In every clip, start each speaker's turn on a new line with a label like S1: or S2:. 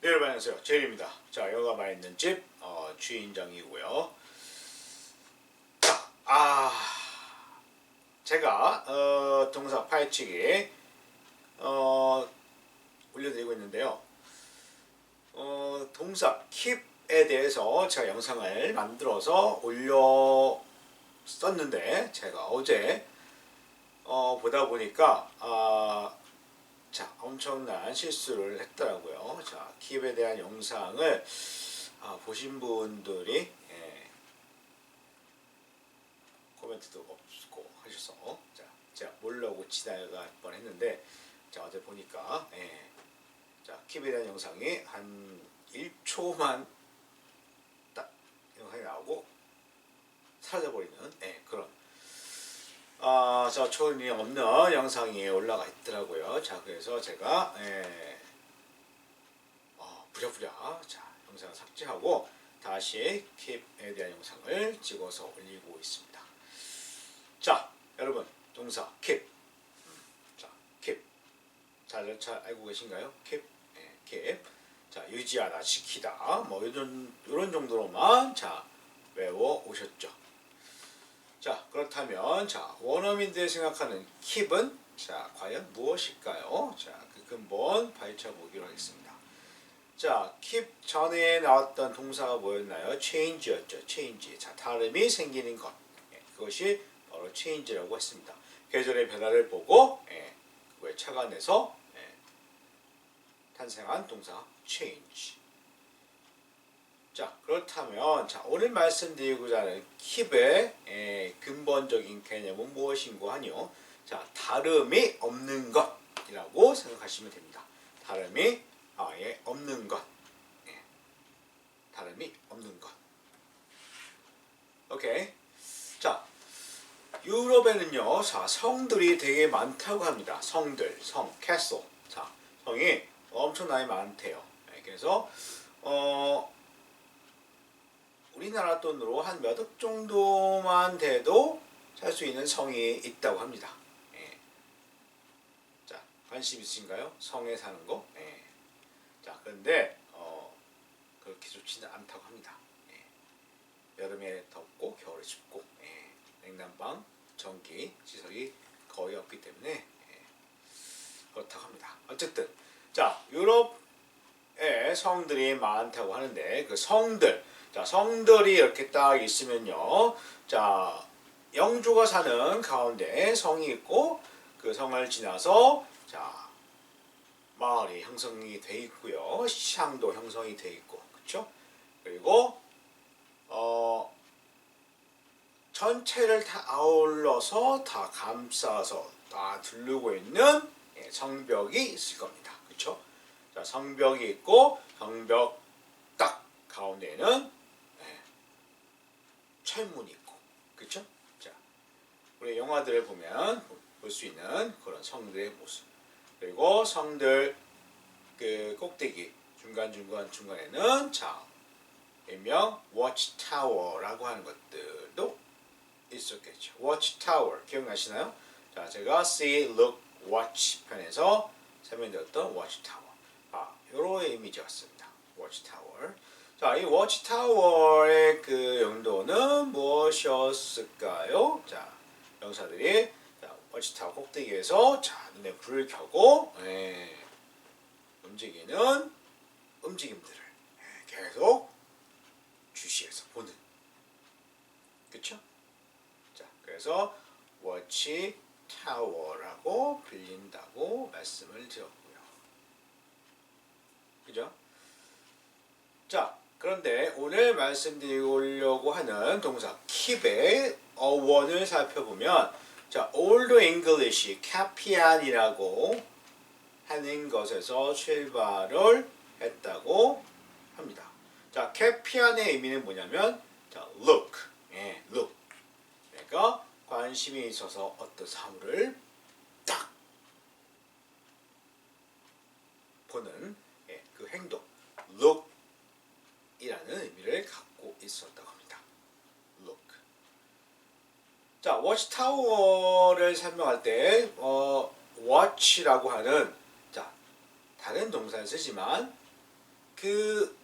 S1: 네, 여러분 안녕하세요. 제일입니다. 자, 여가 맛있는 집 어, 주인장이고요. 자, 아 제가 어, 동사 파헤치기 어, 올려드리고 있는데요. 어, 동사 keep에 대해서 제가 영상을 만들어서 올려 썼는데 제가 어제 어, 보다 보니까 아, 자 엄청난 실수를 했더라고요. 자 킵에 대한 영상을 아, 보신 분들이 예, 코멘트도 없고 하셔서 자 제가 몰라고 지나갈 뻔했는데 자 어제 보니까 예, 자 킵에 대한 영상이 한 1초만 딱 영상이 나오고 사라져버리는 예, 그런 아, 저 초원이 없는 영상이 올라가 있더라고요. 자, 그래서 제가 예, 어, 부랴부랴 자 영상을 삭제하고 다시 킵에 대한 영상을 찍어서 올리고 있습니다. 자, 여러분 동사 킵, 음, 자 킵, 잘, 잘 알고 계신가요? 킵, 예, 킵. 자, 유지하다, 지키다, 뭐 이런 이런 정도로만 자 외워 오셨죠. 자 그렇다면 자 원어민들이 생각하는 킵은 자 과연 무엇일까요? 자그 근본 파헤쳐 보기로 하겠습니다. 자 keep 전에 나왔던 동사가 뭐였나요? change였죠. change. 자 다름이 생기는 것. 예, 그것이 바로 change라고 했습니다. 계절의 변화를 보고 예, 그걸 착안해서 예, 탄생한 동사 change. 자 그렇다면 자 오늘 말씀드리고자 하는 킵의 에, 근본적인 개념은 무엇인고 하니요 자 다름이 없는 것이라고 생각하시면 됩니다. 다름이 아예 없는 것. 예. 다름이 없는 것. 오케이. 자 유럽에는요 자 성들이 되게 많다고 합니다. 성들 성 캐슬 자 성이 엄청나게 많대요. 예, 그래서 어 우리나라 돈으로 한 몇 억 정도만 돼도 살 수 있는 성이 있다고 합니다. 예. 자, 관심 있으신가요? 성에 사는 거? 예. 자, 그런데 어, 그렇게 좋지는 않다고 합니다. 예. 여름에 덥고 겨울에 춥고 예. 냉난방, 전기, 시설이 거의 없기 때문에 예. 그렇다고 합니다. 어쨌든 자, 유럽에 성들이 많다고 하는데 그 성들 자, 성들이 이렇게 딱 있으면요. 자, 영주가 사는 가운데 성이 있고 그 성을 지나서 자, 마을이 형성이 돼 있고요. 시장도 형성이 돼 있고. 그렇죠? 그리고 어 전체를 다 아울러서 다 감싸서 다 두르고 있는 예, 성벽이 있을 겁니다. 그렇죠? 자, 성벽이 있고 성벽 딱 가운데는 철문이 있고 그렇죠? 자 우리 영화들을 보면 볼 수 있는 그런 성들의 모습 그리고 성들 그 꼭대기 중간 중간 중간에는 자 일명 워치 타워라고 하는 것들도 있었겠죠. 워치 타워 기억나시나요? 자 제가 see, look, watch 편에서 설명드렸던 워치 타워 아 이런 이미지였습니다. 워치 타워 자, 이 워치타워의 그 용도는 무엇이었을까요? 자, 영사들이 자, 워치타워 꼭대기에서 자, 눈에 불을 켜고 예, 움직이는 움직임들을 예, 계속 주시해서 보는. 그쵸? 자, 그래서 워치타워라고 불린다고 말씀을 드렸고요. 그죠? 자, 그런데 오늘 말씀드리려고 하는 동사 keep의 어원을 살펴보면 자, Old English, 카피안이라고 하는 것에서 출발을 했다고 합니다. 자, 캐피안의 의미는 뭐냐면 자, look, 예, look. 그러니까 관심이 있어서 어떤 사물을 딱 보는 예, 그 행동, look 이라는 의미를 갖고 있었다고 합니다. look. 자, watchtower를 설명할 때 어, watch라고 하는 자, 다른 동사를 쓰지만 그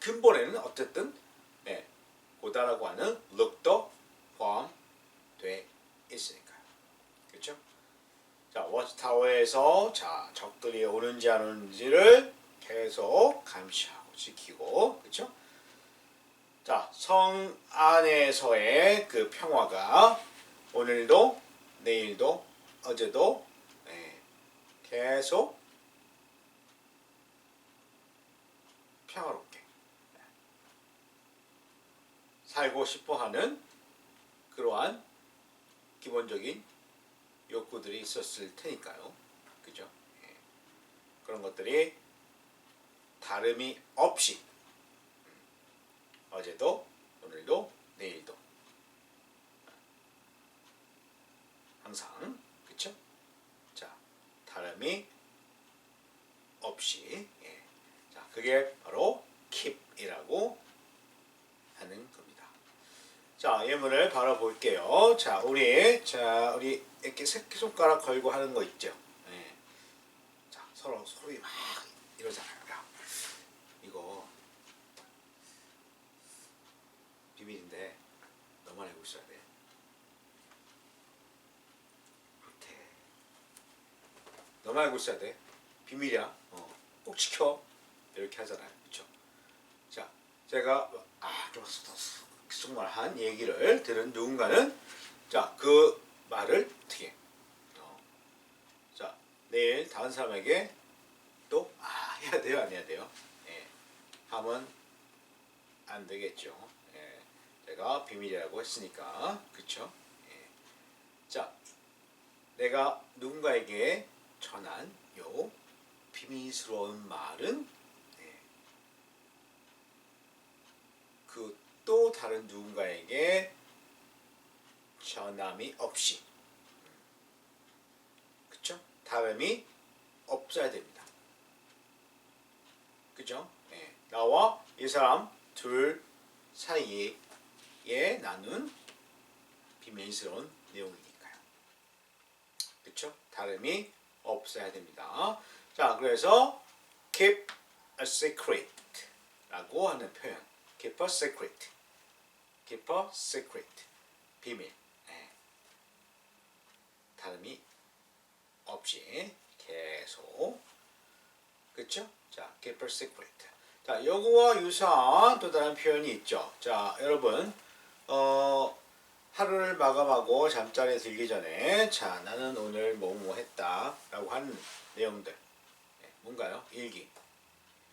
S1: 근본에는 어쨌든 예, 고다라고 하는 look도 포함돼 있으니까요. 그렇죠? 자, 워치타워에서 자 적들이 오는지 안 오는지를 계속 감시하고 지키고 그렇죠? 자, 성 안에서의 그 평화가 오늘도 내일도 어제도 예, 계속 평화롭게 예, 살고 싶어 하는 그러한 기본적인 욕구들이 있었을 테니까요. 그죠? 예. 그런 것들이 다름이 없이 음, 어제도 오늘도 내일도 항상 그쵸? 자 다름이 없이 예. 자 그게 바로 keep이라고 하는 겁니다. 자 예문을 바로 볼게요. 자 우리 자 우리 이렇게 새끼 손가락 걸고 하는 거 있죠. 예. 자 서로 소리 막 이러잖아요. 야, 이거 비밀인데 너만 알고 있어야 돼. 그렇대. 너만 알고 있어야 돼. 비밀이야. 어, 꼭 지켜. 이렇게 하잖아요. 그렇죠? 자, 제가 아좀 속말한 얘기를 들은 누군가는 자 그 말을 어떻게 어, 자 내일 다른 사람에게 또 아 해야 돼요 안 해야 돼요? 예, 하면 안 되겠죠. 예, 제가 비밀이라고 했으니까 그쵸? 예. 자 내가 누군가에게 전한 요 비밀스러운 말은 예, 그또 다른 누군가에게 전함이 없이 그쵸? 다름이 없어야 됩니다. 그죠? 예. 나와 이 사람 둘 사이에 나눈 비밀스러운 내용이니까요. 그쵸? 다름이 없어야 됩니다. 자, 그래서 keep a secret 라고 하는 표현. keep a secret. keep a secret. 비밀. 예. 다름이 없이 계속 그쵸? 자, keep a secret. 자, 요거와 유사한 또 다른 표현이 있죠. 자, 여러분, 어, 하루를 마감하고 잠자리에 들기 전에, 자, 나는 오늘 뭐뭐 했다. 라고 하는 내용들. 네, 뭔가요? 일기.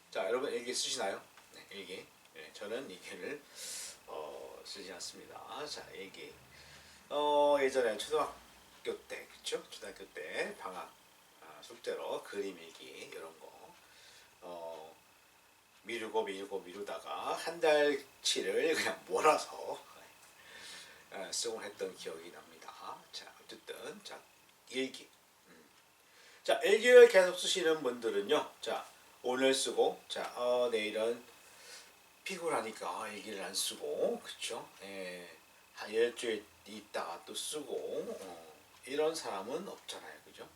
S1: 자, 여러분 일기 쓰시나요? 네, 일기. 네, 저는 일기를, 어, 쓰지 않습니다. 자, 일기. 어, 예전에 초등학교 때, 그쵸? 초등학교 때 방학 아, 숙제로 그림 일기 이런 거 어, 미루고 미루고 미루다가 한 달치를 그냥 몰아서 에, 쓰곤 했던 기억이 납니다. 자, 어쨌든 자 일기. 음. 자, 일기를 계속 쓰시는 분들은요. 자, 오늘 쓰고 자, 어, 내일은 피곤하니까 일기를 안 쓰고 그쵸? 예, 한 일주일 있다가 또 쓰고 어, 이런 사람은 없잖아요. 그죠?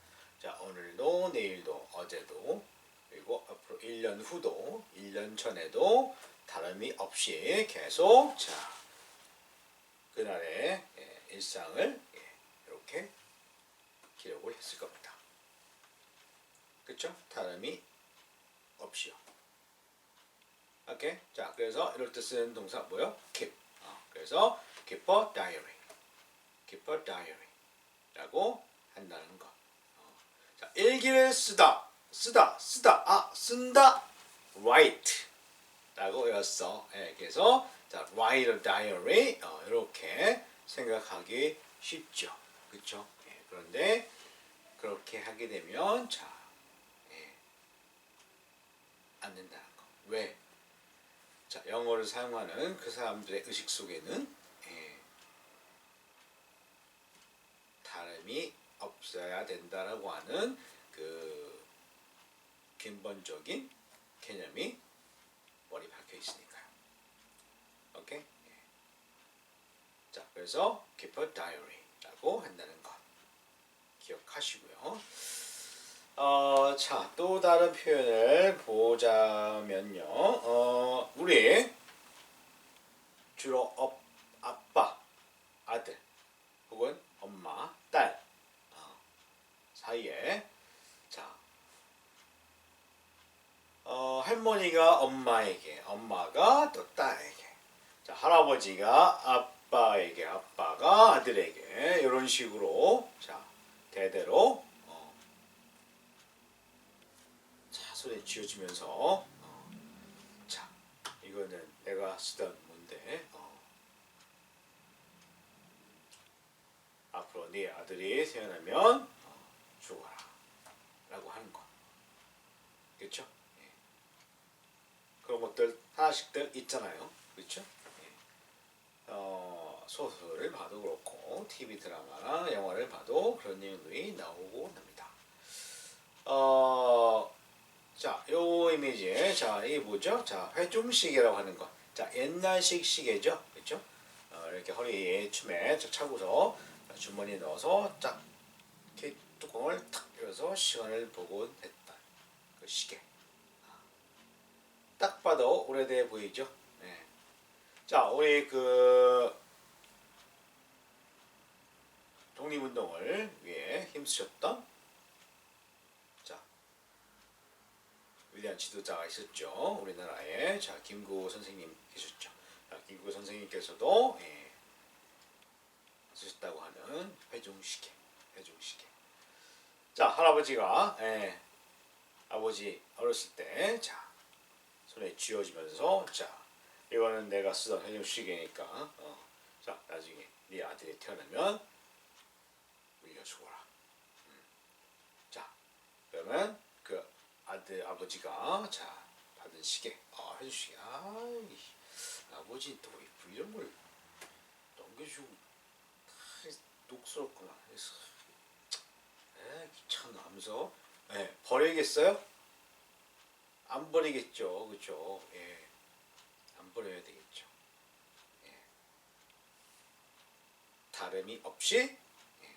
S1: 자, 오늘도 내일도 어제도 그리고 앞으로 1년 후도 1년 전에도 다름이 없이 계속 자 그날의 예, 일상을 예, 이렇게 기록을 했을 겁니다. 그렇죠? 다름이 없이요. 오케이. 자, 그래서 이럴 때 쓰는 동사 뭐요? keep. 어, 그래서 keep a diary. keep a diary라고 한다는 것. 어. 자, 일기를 쓰다. 쓰다, 쓰다, 아, 쓴다, write 라고 외웠어. 예, 그래서 자, write a diary 어, 이렇게 생각하기 쉽죠. 그렇죠? 예, 그런데 그렇게 하게 되면 자, 예, 안 된다는 거. 왜? 자, 영어를 사용하는 그 사람들의 의식 속에는 예, 다름이 없어야 된다라고 하는 그 근본적인 개념이 머리 박혀 있으니까요. 오케이? 예. 자, 그래서 keep a diary라고 한다는 것 기억하시고요. 어, 자, 또 다른 표현을 보자. 보자면요. 어, 우리 주로 업, 아빠, 아들, 혹은 엄마, 딸 어, 사이에 자 어, 할머니가 엄마에게, 엄마가 또 딸에게, 자 할아버지가 아빠에게, 아빠가 아들에게 이런 식으로 자 대대로 어, 자 손에 쥐어지면서 어, 자 이거는 내가 쓰던 문데 어, 앞으로 네 아들이 태어나면 어, 죽어라 라고 하는 거 그렇죠? 예. 그런 것들 하나씩들 있잖아요 그렇죠? 예. 어, 소설을 봐도 그렇고 TV 드라마나 영화를 봐도 그런 내용들이 나오고 납니다 어, 자, 요 이미지, 자, 이게 뭐죠? 자, 회중시계라고 하는 거. 자, 옛날식 시계죠, 그렇죠? 어, 이렇게 허리에 춤에 쫙 차고서 주머니에 넣어서 쫙 이렇게 뚜껑을 탁 열어서 시간을 보고 했다. 그 시계. 딱 봐도 오래돼 보이죠? 네. 자, 우리 그 독립운동을 위해 힘쓰셨던 자 위대한 지도자가 있었죠. 우리나라에 자 김구 선생님 계셨죠. 자, 김구 선생님께서도 예, 쓰셨다고 하는 회중시계, 회중시계. 자 할아버지가 예, 아버지 어렸을 때 자 손에 쥐어지면서 자 이거는 내가 쓰던 회중시계니까 어, 자 나중에 네 아들이 태어나면 물려 죽어라. 음. 자 그러면 그 아들 아버지가 자 받은 시계 아 해주시게 아 아버지 또 이- 이런 걸 넘겨주고 아, 녹스럽구나 그래서 에 귀찮아 하면서 예, 버리겠어요? 안 버리겠죠 그죠 예 안 버려야 되겠죠 예 다름이 없이 예.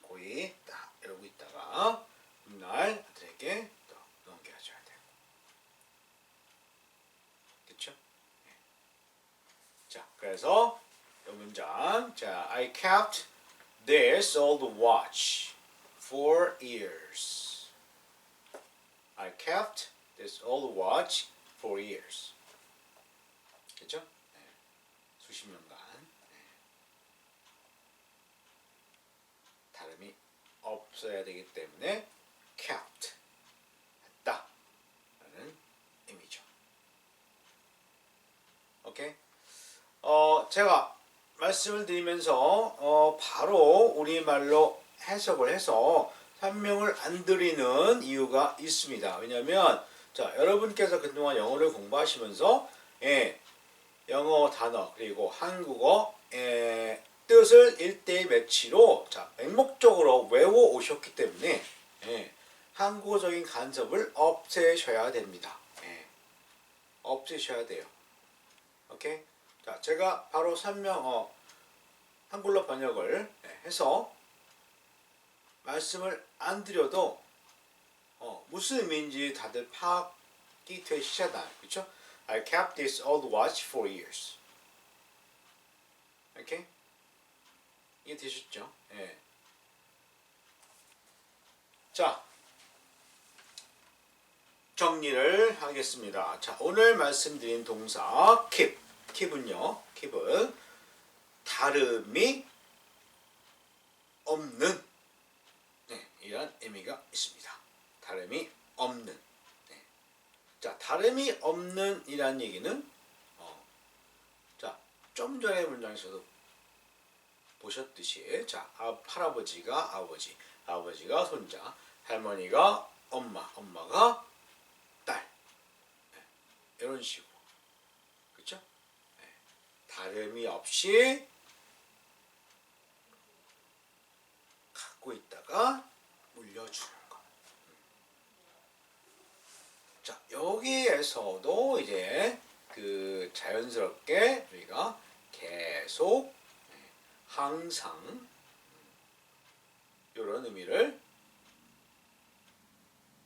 S1: 고이 딱 이러고 있다가 날 아들에게 또 넘겨줘야 돼요. 그쵸? 예. 자, 그래서 이 문장 자, I kept this old watch for years. I kept this old watch for years. 그죠? 예. 수십 년간 예. 다름이 없어야 되기 때문에 kept 했다 라는 의미죠. 오케이? 어, 제가 말씀을 드리면서 어, 바로 우리말로 해석을 해서 설명을 안 드리는 이유가 있습니다. 왜냐하면 자 여러분께서 그동안 영어를 공부하시면서 예, 영어 단어 그리고 한국어 예, 뜻을 1대1 매치로 자 맹목적으로 외워 오셨기 때문에 예, 한국어적인 간섭을 없애셔야 됩니다. 예, 없애셔야 돼요. 오케이? 자, 제가 바로 설명 어, 한글로 번역을 예, 해서 말씀을 안 드려도 어, 무슨 의미인지 다들 파악이 되시잖아요. 그렇죠? I kept this old watch for years. 오케이? 이해 되셨죠? 예. 자, 정리를 하겠습니다. 자, 오늘 말씀드린 동사 keep, keep은요, keep은 다름이 없는 네, 이런 의미가 있습니다. 다름이 없는. 네. 자, 다름이 없는 이란 얘기는 어, 자, 좀 전에 문장에서도 보셨듯이 자, 아, 할아버지가 아버지, 아버지가 손자, 할머니가 엄마, 엄마가 딸. 네, 이런 식으로. 그렇죠? 네. 다름이 없이 갖고 있다가 물려주는 것. 자, 여기에서도 이제 그 자연스럽게 우리가 계속 네, 항상 이런 의미를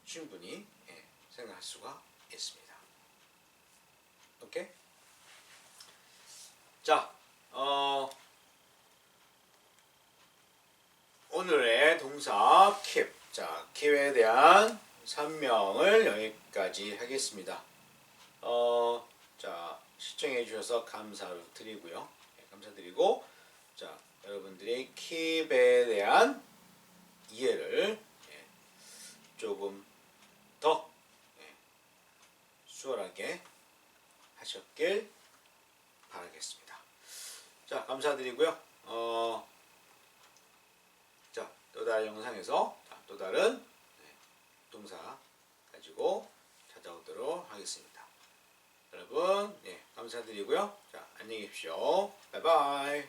S1: 충분히 예, 생각할 수가 있습니다. 오케이? 자, 어, 오늘의 동사 keep. 자, keep에 대한 설명을 여기까지 하겠습니다. 어, 자, 시청해 주셔서 감사를 드리고요. 예, 감사드리고, 자, 여러분들이 keep에 대한 이해를 예, 조금 더 예, 수월하게 하셨길 바라겠습니다. 자, 감사드리고요. 어, 자, 또 다른 영상에서 자, 또 다른 네, 동사 가지고 찾아오도록 하겠습니다. 여러분, 예, 감사드리고요. 자, 안녕히 계십시오. 바이바이.